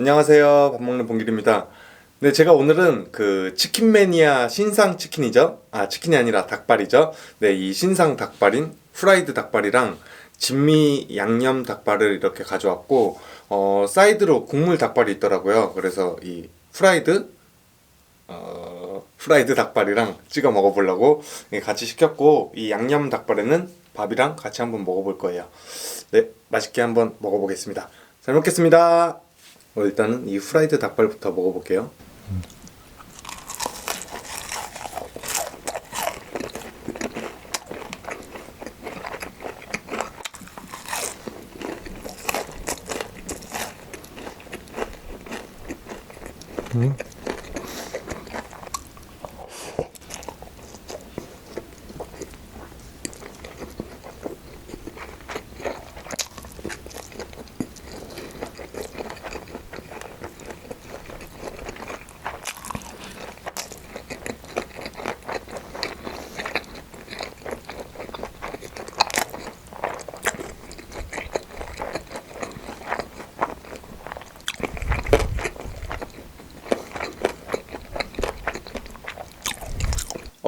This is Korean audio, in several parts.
안녕하세요. 밥 먹는 봉길입니다. 네, 제가 오늘은 그 치킨 매니아 신상 치킨이죠. 아, 치킨이 아니라 닭발이죠. 네, 이 신상 닭발인 후라이드 닭발이랑 진미 양념 닭발을 이렇게 가져왔고, 어, 사이드로 국물 닭발이 있더라고요. 그래서 이 후라이드, 어, 후라이드 닭발이랑 찍어 먹어보려고 예, 같이 시켰고, 이 양념 닭발에는 밥이랑 같이 한번 먹어볼 거예요. 네, 맛있게 한번 먹어보겠습니다. 잘 먹겠습니다. 어, 일단은 이 후라이드 닭발부터 먹어볼게요.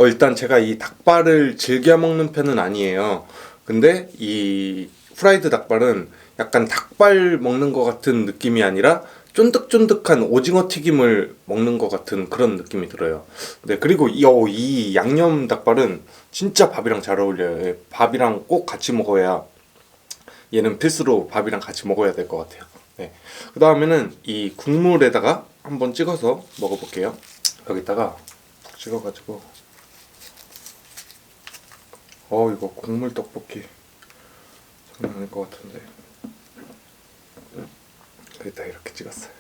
어, 일단 제가 이 닭발을 즐겨 먹는 편은 아니에요. 근데 이 후라이드 닭발은 약간 닭발 먹는 것 같은 느낌이 아니라 쫀득쫀득한 오징어 튀김을 먹는 것 같은 그런 느낌이 들어요. 네, 그리고 이, 어, 이 양념 닭발은 진짜 밥이랑 잘 어울려요. 예, 밥이랑 꼭 같이 먹어야 얘는 필수로 밥이랑 같이 먹어야 될 것 같아요. 네. 그 다음에는 이 국물에다가 한번 찍어서 먹어볼게요. 여기다가 푹 찍어가지고 어 이거 국물 떡볶이 장난 아닐 것 같은데. 여기다 이렇게 찍었어요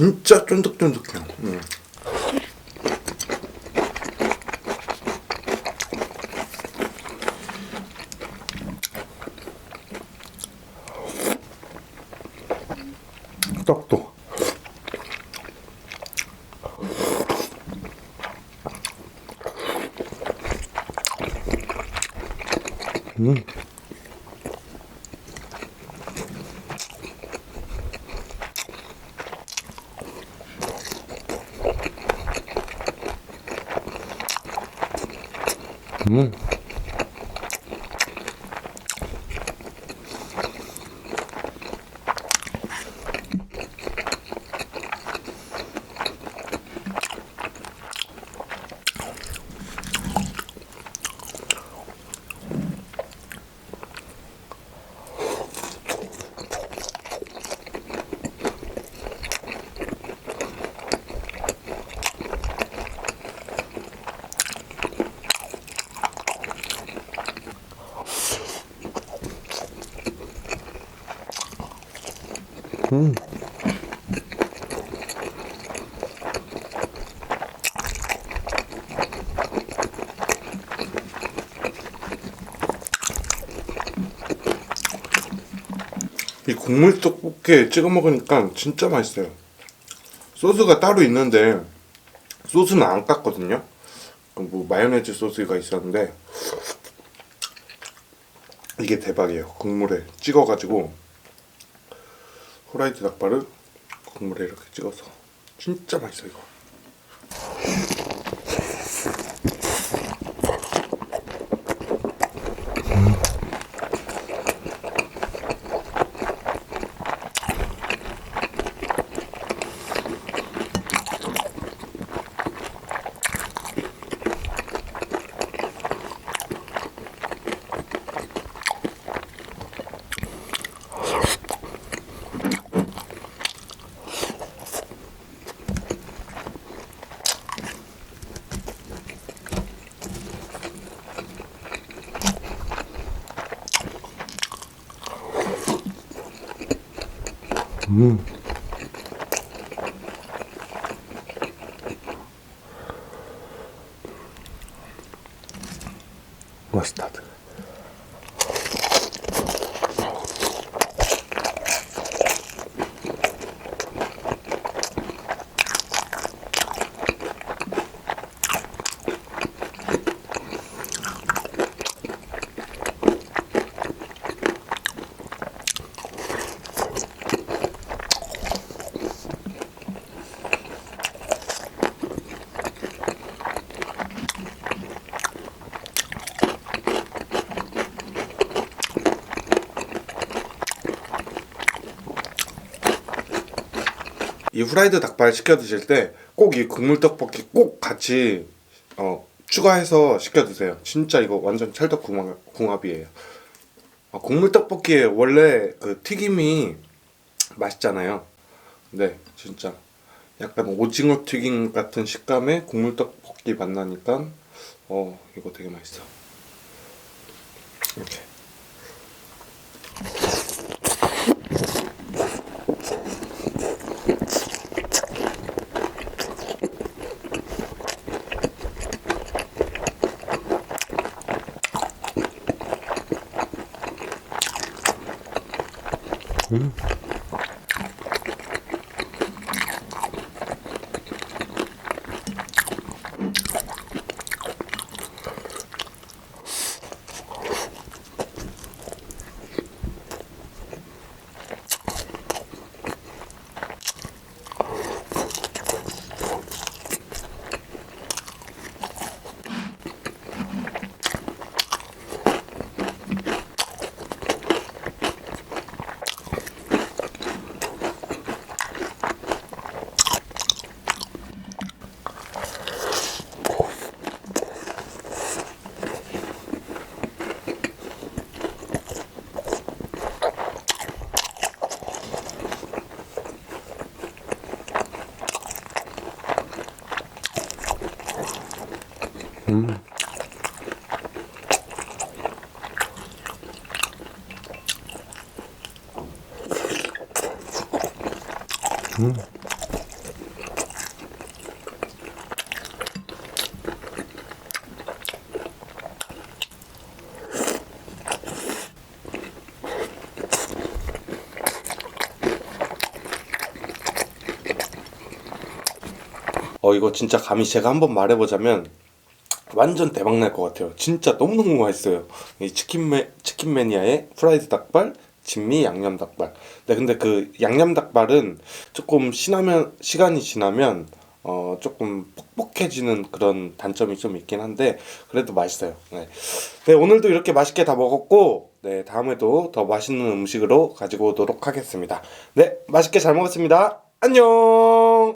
진짜 쫀득쫀득해요 음. 떡도 음. 음. 음. 이 국물 떡볶이에 찍어 먹으니까 진짜 맛있어요. 소스가 따로 있는데 소스는 안 깠거든요. 뭐 마요네즈 소스가 있었는데 이게 대박이에요. 국물에 찍어가지고 후라이드 닭발을 국물에 이렇게 찍어서 진짜 맛있어 이거. М -м. Ось так. 이 후라이드 닭발 시켜 드실 때 꼭 이 국물 떡볶이 꼭 같이 어, 추가해서 시켜 드세요. 진짜 이거 완전 찰떡 궁합, 궁합이에요. 아, 국물 떡볶이에 원래 그 튀김이 맛있잖아요. 네, 진짜 약간 오징어 튀김 같은 식감의 국물 떡볶이 만나니까 어 이거 되게 맛있어. 이렇게. 어 이거 진짜 감히 제가 한번 말해보자면 완전 대박 날 것 같아요. 진짜 너무너무 맛있어요. 이 치킨매 치킨 매니아의 프라이드 닭발, 진미 양념 닭발. 네, 근데 그 양념 닭발은 조금 지나면 시간이 지나면 어 조금 퍽퍽해지는 그런 단점이 좀 있긴 한데 그래도 맛있어요. 네. 네, 오늘도 이렇게 맛있게 다 먹었고 네, 다음에도 더 맛있는 음식으로 가지고 오도록 하겠습니다. 네, 맛있게 잘 먹었습니다. 안녕.